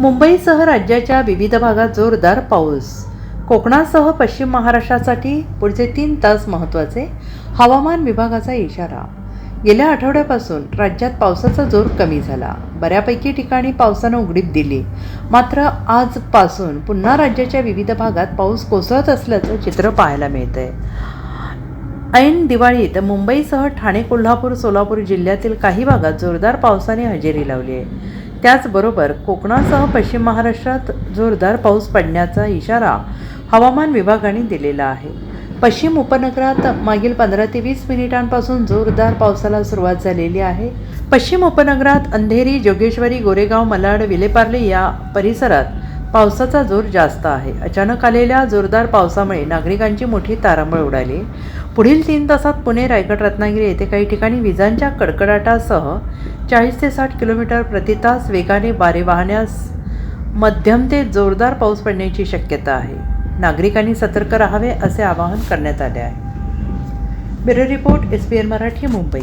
मुंबईसह राज्याच्या विविध भागात जोरदार पाऊस. कोकणासह पश्चिम महाराष्ट्रासाठी पुढचे तीन तास महत्त्वाचे हवामान विभागाचा इशारा. गेल्या आठवड्यापासून राज्यात पावसाचा जोर कमी झाला. बऱ्यापैकी ठिकाणी पावसानं उघडीप दिली. मात्र आजपासून पुन्हा राज्याच्या विविध भागात पाऊस कोसळत असल्याचं चित्र पाहायला मिळतंय. ऐन दिवाळीत मुंबईसह ठाणे कोल्हापूर सोलापूर जिल्ह्यातील काही भागात जोरदार पावसाने हजेरी लावली आहे त्याचबरोबर कोकणासह पश्चिम महाराष्ट्रात जोरदार पाऊस पडण्याचा इशारा हवामान विभागाने दिलेला आहे. पश्चिम उपनगरात मागील पंधरा ते वीस मिनिटांपासून जोरदार पावसाला सुरुवात झालेली आहे. पश्चिम उपनगरात अंधेरी जोगेश्वरी गोरेगाव मलाड विलेपार्ले या परिसरात पावसाचा जोर जास्त आहे. अचानक आलेल्या जोरदार पावसामुळे नागरिकांची मोठी तारांबळ उडाली. पुढील तीन तासात पुणे रायगड रत्नागिरी येथे काही ठिकाणी विजांच्या कडकडाटासह चाळीस ते साठ किलोमीटर प्रति तास वेगाने वारे वाहण्यास मध्यम ते जोरदार पाऊस पडण्याची शक्यता आहे. नागरिकांनी सतर्क राहावे असे आवाहन करण्यात आले आहे. Bureau report S P N Marathi Mumbai.